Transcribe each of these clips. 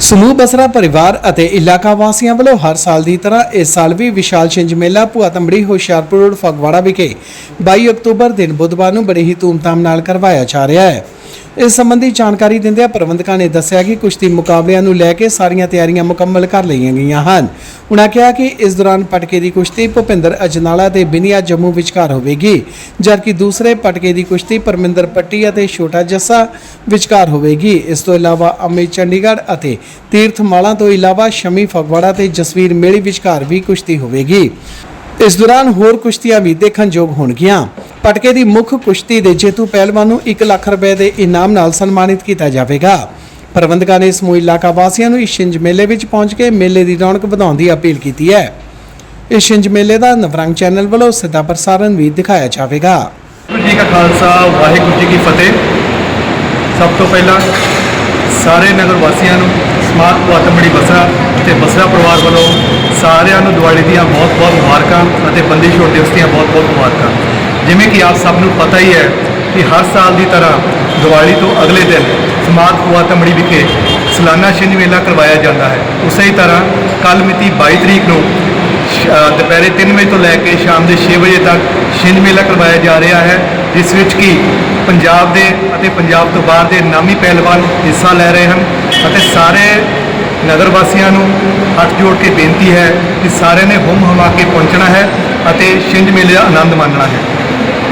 ਸਮੂਹ ਬਸਰਾ ਪਰਿਵਾਰ ਅਤੇ ਇਲਾਕਾ ਵਾਸੀਆਂ ਵੱਲੋਂ ਹਰ ਸਾਲ ਦੀ ਤਰ੍ਹਾਂ ਇਸ ਸਾਲ ਵੀ ਵਿਸ਼ਾਲ ਛਿੰਝ ਮੇਲਾ ਭੂਆ ਤੰਬੜੀ ਹੁਸ਼ਿਆਰਪੁਰ ਰੋਡ ਫਗਵਾੜਾ ਵਿਖੇ 22 ਅਕਤੂਬਰ ਦਿਨ ਬੁੱਧਵਾਰ ਨੂੰ ਬੜੀ ਹੀ ਧੂਮਧਾਮ ਨਾਲ ਕਰਵਾਇਆ ਜਾ ਰਿਹਾ ਹੈ। ਇਸ ਸੰਬੰਧੀ ਜਾਣਕਾਰੀ ਦਿੰਦਿਆਂ ਪ੍ਰਬੰਧਕਾਂ ਨੇ ਦੱਸਿਆ ਕਿ ਕੁਸ਼ਤੀ ਮੁਕਾਬਲਿਆਂ ਨੂੰ ਲੈ ਕੇ ਸਾਰੀਆਂ ਤਿਆਰੀਆਂ ਮੁਕੰਮਲ ਕਰ ਲਈਆਂ ਗਈਆਂ ਹਨ। ਉਨ੍ਹਾਂ ਕਿਹਾ ਕਿ ਇਸ ਦੌਰਾਨ ਪਟਕੇ ਦੀ ਕੁਸ਼ਤੀ ਭੁਪਿੰਦਰ ਅਜਨਾਲਾ ਤੇ ਬਿਨੀਆ ਜੰਮੂ ਵਿਚਕਾਰ ਹੋਵੇਗੀ, ਜਦਕਿ ਦੂਸਰੇ ਪਟਕੇ ਦੀ ਕੁਸ਼ਤੀ ਪਰਮਿੰਦਰ ਪੱਟੀ ਅਤੇ ਛੋਟਾ ਜੱਸਾ ਵਿਚਕਾਰ ਹੋਵੇਗੀ। ਇਸ ਤੋਂ ਇਲਾਵਾ ਅਮਿਤ ਚੰਡੀਗੜ੍ਹ ਅਤੇ ਤੀਰਥ ਮਾਲਾ ਤੋਂ ਇਲਾਵਾ ਸ਼ਮੀ ਫਗਵਾੜਾ ਤੇ ਜਸਵੀਰ ਮੇਲੀ ਵਿਚਕਾਰ ਵੀ ਕੁਸ਼ਤੀ ਹੋਵੇਗੀ। ਇਸ ਦੌਰਾਨ ਹੋਰ ਕੁਸ਼ਤੀਆਂ ਵੀ ਦੇਖਣਯੋਗ ਹੋਣਗੀਆਂ। ਪਟਕੇ ਦੀ ਮੁੱਖ ਕੁਸ਼ਤੀ ਦੇ ਜੇਤੂ ਪਹਿਲਵਾਨ ਨੂੰ 1 ਲੱਖ ਰੁਪਏ ਦੇ ਇਨਾਮ ਨਾਲ ਸਨਮਾਨਿਤ ਕੀਤਾ ਜਾਵੇਗਾ। ਪ੍ਰਬੰਧਕਾਂ ਨੇ ਸਮੂਹ ਇਲਾਕਾ ਵਾਸੀਆਂ ਨੂੰ ਇਸ ਛਿੰਝ ਮੇਲੇ ਵਿੱਚ ਪਹੁੰਚ ਕੇ ਮੇਲੇ ਦੀ ਰੌਣਕ ਵਧਾਉਣ ਦੀ ਅਪੀਲ ਕੀਤੀ ਹੈ। ਇਸ ਛਿੰਝ ਮੇਲੇ ਦਾ ਨਵਰੰਗ ਚੈਨਲ ਵੱਲੋਂ ਸਿੱਧਾ ਪ੍ਰਸਾਰਣ ਵੀ ਦਿਖਾਇਆ ਜਾਵੇਗਾ। ਵਾਹਿਗੁਰੂ ਜੀ ਕਾ ਖਾਲਸਾ, ਵਾਹਿਗੁਰੂ ਜੀ ਕੀ ਫਤਿਹ। ਸਭ ਤੋਂ ਪਹਿਲਾਂ ਸਾਰੇ ਨਗਰ ਵਾਸੀਆਂ ਨੂੰ ਸਮਾਰਟ ਵਾਤਮੜੀ ਬਸਰਾ ਤੇ ਬਸਰਾ ਪਰਿਵਾਰ ਵੱਲੋਂ ਸਾਰਿਆਂ ਨੂੰ ਦੀਵਾਲੀ ਦੀਆਂ ਬਹੁਤ-ਬਹੁਤ ਮੁਬਾਰਕਾਂ ਅਤੇ ਬੰਦੀ ਛੋੜ ਦਿਵਸ ਦੀਆਂ ਬਹੁਤ-ਬਹੁਤ ਮੁਬਾਰਕਾਂ। ਜਿਵੇਂ ਕਿ ਆਪ ਸਭ ਨੂੰ ਪਤਾ ਹੀ ਹੈ ਕਿ ਹਰ ਸਾਲ ਦੀ ਤਰ੍ਹਾਂ ਦੀਵਾਲੀ ਤੋਂ ਅਗਲੇ ਦਿਨ ਸਮਾਧ ਸਮਾਰਟ ਵਾਤਮੜੀ ਵਿਖੇ ਸਾਲਾਨਾ ਛਿੰਝ ਮੇਲਾ ਕਰਵਾਇਆ ਜਾਂਦਾ ਹੈ। ਉਸੇ ਹੀ ਤਰ੍ਹਾਂ ਕੱਲ ਮਿਤੀ 22 ਤਰੀਕ ਨੂੰ ਸ਼- ਦੁਪਹਿਰੇ 3 ਵਜੇ ਤੋਂ ਲੈ ਕੇ ਸ਼ਾਮ ਦੇ 6 ਵਜੇ ਤੱਕ ਛਿੰਝ ਮੇਲਾ ਕਰਵਾਇਆ ਜਾ ਰਿਹਾ ਹੈ, ਜਿਸ ਵਿੱਚ ਕਿ ਪੰਜਾਬ ਦੇ ਅਤੇ ਪੰਜਾਬ ਤੋਂ ਬਾਹਰ ਦੇ ਨਾਮੀ ਪਹਿਲਵਾਨ ਹਿੱਸਾ ਲੈ ਰਹੇ ਹਨ ਅਤੇ ਸਾਰੇ ਨਗਰ ਵਾਸੀਆਂ ਨੂੰ ਹੱਥ ਜੋੜ ਕੇ ਬੇਨਤੀ ਹੈ ਕਿ ਸਾਰਿਆਂ ਨੇ ਹੁਮ ਹਮਾ ਕੇ ਪਹੁੰਚਣਾ ਹੈ ਅਤੇ ਛਿੰਝ ਮੇਲੇ ਦਾ ਆਨੰਦ ਮਾਣਨਾ ਹੈ।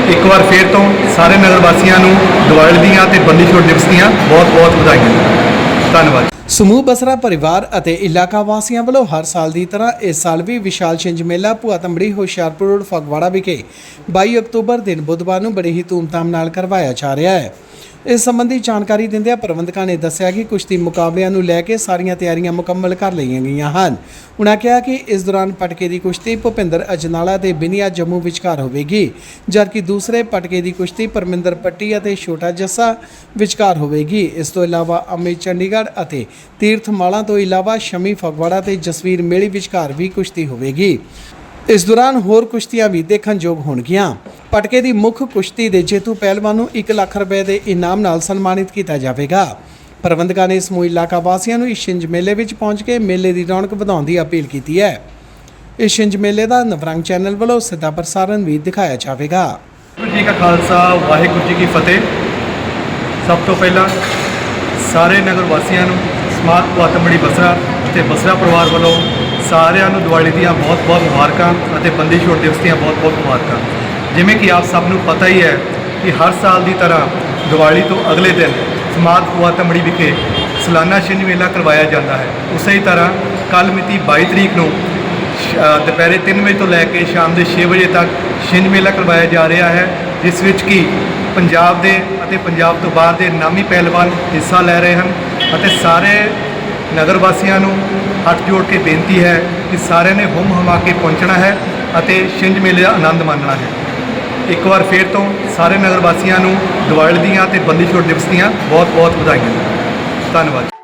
ਇੱਕ ਵਾਰ ਫੇਰ ਤੋਂ ਸਾਰੇ ਨਗਰ ਵਾਸੀਆਂ ਨੂੰ ਦੀਵਾਲੀ ਦੀਆਂ ਤੇ ਬੰਦੀ ਛੋੜ ਦਿਵਸ ਦੀਆਂ ਬਹੁਤ-ਬਹੁਤ ਵਧਾਈਆਂ। ਧੰਨਵਾਦ। ਸਮੂਹ ਬਸਰਾ ਪਰਿਵਾਰ ਅਤੇ ਇਲਾਕਾ ਵਾਸੀਆਂ ਵੱਲੋਂ ਹਰ ਸਾਲ ਦੀ ਤਰ੍ਹਾਂ ਇਸ ਸਾਲ ਵੀ ਵਿਸ਼ਾਲ ਛਿੰਝ ਮੇਲਾ ਭੂਆ ਤੰਬੜੀ ਹੁਸ਼ਿਆਰਪੁਰ ਰੋਡ ਫਗਵਾੜਾ ਵਿਖੇ 22 ਅਕਤੂਬਰ ਦਿਨ ਬੁੱਧਵਾਰ ਨੂੰ ਬੜੀ ਹੀ ਧੂਮਧਾਮ ਨਾਲ ਕਰਵਾਇਆ ਜਾ ਰਿਹਾ ਹੈ। ਇਸ ਸੰਬੰਧੀ ਜਾਣਕਾਰੀ ਦਿੰਦਿਆਂ ਪ੍ਰਬੰਧਕਾਂ ਨੇ ਦੱਸਿਆ ਕਿ ਕੁਸ਼ਤੀ ਮੁਕਾਬਲਿਆਂ ਨੂੰ ਲੈ ਕੇ ਸਾਰੀਆਂ ਤਿਆਰੀਆਂ ਮੁਕੰਮਲ ਕਰ ਲਈਆਂ ਗਈਆਂ ਹਨ। ਉਨ੍ਹਾਂ ਕਿਹਾ ਕਿ ਇਸ ਦੌਰਾਨ ਪਟਕੇ ਦੀ ਕੁਸ਼ਤੀ ਭੁਪਿੰਦਰ ਅਜਨਾਲਾ ਤੇ ਬਿਨੀਆ ਜੰਮੂ ਵਿਚਕਾਰ ਹੋਵੇਗੀ, ਜਦਕਿ ਦੂਸਰੇ ਪਟਕੇ ਦੀ ਕੁਸ਼ਤੀ ਪਰਮਿੰਦਰ ਪੱਟੀ ਅਤੇ ਛੋਟਾ ਜੱਸਾ ਵਿਚਕਾਰ ਹੋਵੇਗੀ। ਇਸ ਤੋਂ ਇਲਾਵਾ ਅਮਿਤ ਚੰਡੀਗੜ੍ਹ ਅਤੇ ਤੀਰਥ ਮਾਲਾ ਤੋਂ ਇਲਾਵਾ ਸ਼ਮੀ ਫਗਵਾੜਾ ਤੇ ਜਸਵੀਰ ਮੇਲੀ ਵਿਚਕਾਰ ਵੀ ਕੁਸ਼ਤੀ ਹੋਵੇਗੀ। ਇਸ ਦੌਰਾਨ ਹੋਰ ਕੁਸ਼ਤੀਆਂ ਵੀ ਦੇਖਣਯੋਗ ਹੋਣਗੀਆਂ। ਪਟਕੇ ਦੀ ਮੁੱਖ ਕੁਸ਼ਤੀ ਦੇ ਜੇਤੂ ਪਹਿਲਵਾਨ ਨੂੰ 1 ਲੱਖ ਰੁਪਏ ਦੇ ਇਨਾਮ ਨਾਲ ਸਨਮਾਨਿਤ ਕੀਤਾ ਜਾਵੇਗਾ। ਪ੍ਰਬੰਧਕਾਂ ਨੇ ਸਮੂਹ ਇਲਾਕਾ ਵਾਸੀਆਂ ਨੂੰ ਇਸ ਛਿੰਝ ਮੇਲੇ ਵਿੱਚ ਪਹੁੰਚ ਕੇ ਮੇਲੇ ਦੀ ਰੌਣਕ ਵਧਾਉਣ ਦੀ ਅਪੀਲ ਕੀਤੀ ਹੈ। ਇਸ ਛਿੰਝ ਮੇਲੇ ਦਾ ਨਵਰੰਗ ਚੈਨਲ ਵੱਲੋਂ ਸਿੱਧਾ ਪ੍ਰਸਾਰਣ ਵੀ ਦਿਖਾਇਆ ਜਾਵੇਗਾ। ਵਾਹਿਗੁਰੂ ਜੀ ਕਾ ਖਾਲਸਾ, ਵਾਹਿਗੁਰੂ ਜੀ ਕੀ ਫਤਿਹ। ਸਭ ਤੋਂ ਪਹਿਲਾਂ ਸਾਰੇ ਨਗਰ ਵਾਸੀਆਂ ਨੂੰ ਸਮਾਰਟ ਵਾਤਮੜੀ ਬਸਰਾ ਤੇ ਬਸਰਾ ਪਰਿਵਾਰ ਵੱਲੋਂ ਸਾਰਿਆਂ ਨੂੰ ਦੀਵਾਲੀ ਦੀਆਂ ਬਹੁਤ-ਬਹੁਤ ਮੁਬਾਰਕਾਂ ਅਤੇ ਬੰਦੀ ਛੋੜ ਦਿਵਸ ਦੀਆਂ ਬਹੁਤ-ਬਹੁਤ ਮੁਬਾਰਕਾਂ। ਜਿਵੇਂ ਕਿ ਆਪ ਸਭ ਨੂੰ ਪਤਾ ਹੀ ਹੈ ਕਿ ਹਰ ਸਾਲ ਦੀ ਤਰ੍ਹਾਂ ਦੀਵਾਲੀ ਤੋਂ ਅਗਲੇ ਦਿਨ ਸਮਾਰਟ ਵਾਤਮੜੀ ਵਿਖੇ ਸਾਲਾਨਾ ਛਿੰਝ ਮੇਲਾ ਕਰਵਾਇਆ ਜਾਂਦਾ ਹੈ। ਉਸੇ ਹੀ ਤਰ੍ਹਾਂ ਕੱਲ ਮਿਤੀ 22 ਤਰੀਕ ਨੂੰ ਸ਼- ਦੁਪਹਿਰੇ 3 ਵਜੇ ਤੋਂ ਲੈ ਕੇ ਸ਼ਾਮ ਦੇ 6 ਵਜੇ ਤੱਕ ਛਿੰਝ ਮੇਲਾ ਕਰਵਾਇਆ ਜਾ ਰਿਹਾ ਹੈ, ਜਿਸ ਵਿੱਚ ਕਿ ਪੰਜਾਬ ਦੇ ਅਤੇ ਪੰਜਾਬ ਤੋਂ ਬਾਹਰ ਦੇ ਨਾਮੀ ਪਹਿਲਵਾਨ ਹਿੱਸਾ ਲੈ ਰਹੇ ਹਨ। ਅਤੇ ਸਾਰੇ ਨਗਰ ਵਾਸੀਆਂ ਨੂੰ ਹੱਥ ਜੋੜ ਕੇ ਬੇਨਤੀ ਹੈ ਕਿ ਸਾਰਿਆਂ ਨੇ ਹੁਮ ਹਮਾ ਕੇ ਪਹੁੰਚਣਾ ਹੈ ਅਤੇ ਛਿੰਝ ਮੇਲੇ ਦਾ ਆਨੰਦ ਮਾਣਨਾ ਹੈ। ਇੱਕ ਵਾਰ ਫੇਰ ਤੋਂ ਸਾਰੇ ਨਗਰ ਵਾਸੀਆਂ ਨੂੰ ਦੀਵਾਲੀ ਦੀਆਂ ਤੇ ਬੰਦੀ ਛੋੜ ਦਿਵਸ ਦੀਆਂ ਬਹੁਤ-ਬਹੁਤ ਵਧਾਈਆਂ। ਧੰਨਵਾਦ।